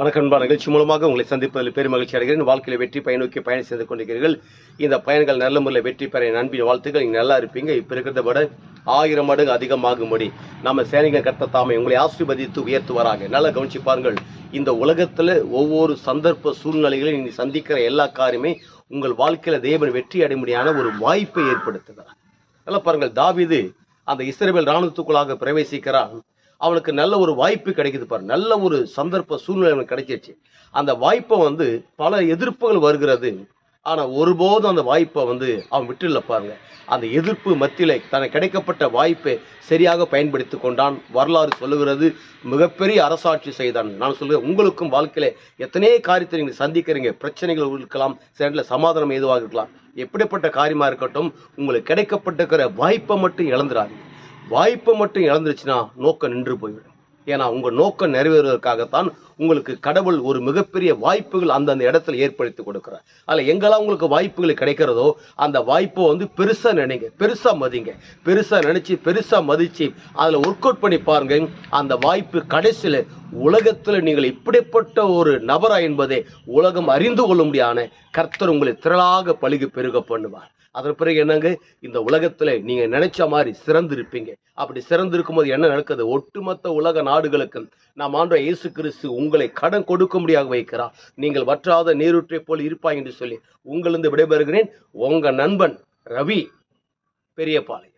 வணக்கம் அன்பா நிகழ்ச்சி மூலமாக உங்களை சந்திப்பதில் பெரும் மகிழ்ச்சி அடைகிறேன். வாழ்க்கையில் வெற்றி பயனோக்கி பயணம் செய்து கொண்டிருக்கிறீர்கள். இந்த பயன்கள் நல்ல முறையில் வெற்றி பெற நண்பின் வாழ்த்துக்கள். நீங்கள் நல்லா இருப்பீங்க. இப்போ இருக்கிறத விட ஆயிரம் மடங்கு அதிகமாகும்படி நம்ம சேனைகள் கர்த்த தாமை உங்களை ஆசீர்வதித்து உயர்த்துவாராங்க நல்லா கவனிச்சு பாருங்கள். இந்த உலகத்தில் ஒவ்வொரு சந்தர்ப்ப சூழ்நிலைகளையும் நீங்கள் சந்திக்கிற எல்லா காரியமே உங்கள் வாழ்க்கையில் தேவன் வெற்றி அடைமுடியான ஒரு வாய்ப்பை ஏற்படுத்துகிறார். நல்லா பாருங்கள். தாவிது அந்த இஸ்ரவேல் இராணுவத்துக்குள்ளாக பிரவேசிக்கிறான். அவனுக்கு நல்ல ஒரு வாய்ப்பு கிடைக்குது பாரு. நல்ல ஒரு சந்தர்ப்ப சூழ்நிலை அவனுக்கு கிடைச்சிருச்சு. அந்த வாய்ப்பை வந்து பல எதிர்ப்புகள் வருகிறது. ஆனால் ஒருபோதும் அந்த வாய்ப்பை வந்து அவன் விட்டுல பாருங்க. அந்த எதிர்ப்பு மத்தியில் தனக்கு கிடைக்கப்பட்ட வாய்ப்பை சரியாக பயன்படுத்தி கொண்டான். வரலாறு சொல்லுகிறது மிகப்பெரிய அரசாட்சி செய்தான். நான் சொல்கிறேன் உங்களுக்கும் வாழ்க்கையில் எத்தனையோ காரியத்தை நீங்கள் சந்திக்கிறீங்க. பிரச்சனைகள் இருக்கலாம் சில சமாதானம் எதுவாக இருக்கலாம். எப்படிப்பட்ட காரியமாக இருக்கட்டும் உங்களுக்கு கிடைக்கப்பட்டிருக்கிற வாய்ப்பை மட்டும் இழந்துடாதீங்க வாய்ப்பை மட்டும் இழந்துருச்சுன்னா நோக்கம் நின்று போய்விடும். ஏன்னா உங்கள் நோக்கம் நிறைவேறுவதற்காகத்தான் உங்களுக்கு கடவுள் ஒரு மிகப்பெரிய வாய்ப்புகள் அந்தந்த இடத்துல ஏற்படுத்தி கொடுக்குறார். அதில் எங்கெல்லாம் உங்களுக்கு வாய்ப்புகள் கிடைக்கிறதோ அந்த வாய்ப்பை வந்து பெருசாக நினைங்க. பெருசாக மதிங்க. பெருசாக நினச்சி பெருசாக மதித்து அதில் ஒர்க் அவுட் பண்ணி பாருங்க. அந்த வாய்ப்பு கடைசியில் உலகத்தில் நீங்கள் இப்படிப்பட்ட ஒரு நபரா என்பதை உலகம் அறிந்து கொள்ள முடியான கர்த்தர் உங்களை திரளாக பழுகி பெருக பண்ணுவார். அதன் பிறகு என்னங்க? இந்த உலகத்தில் நீங்கள் நினைச்ச மாதிரி சிறந்து இருப்பீங்க அப்படி சிறந்து இருக்கும்போது என்ன நடக்குது? ஒட்டுமொத்த உலக நாடுகளுக்கு நாம் ஆண்ட இயேசு கிறிஸ்து உங்களை கடன் கொடுக்கும்படியாக வைக்கிறார். நீங்கள் வற்றாத நீரூற்றை போல் இருப்பாய் என்று சொல்லி உங்களிருந்து விடைபெறுகிறேன். உங்கள் நண்பன் ரவி பெரியபாளையம்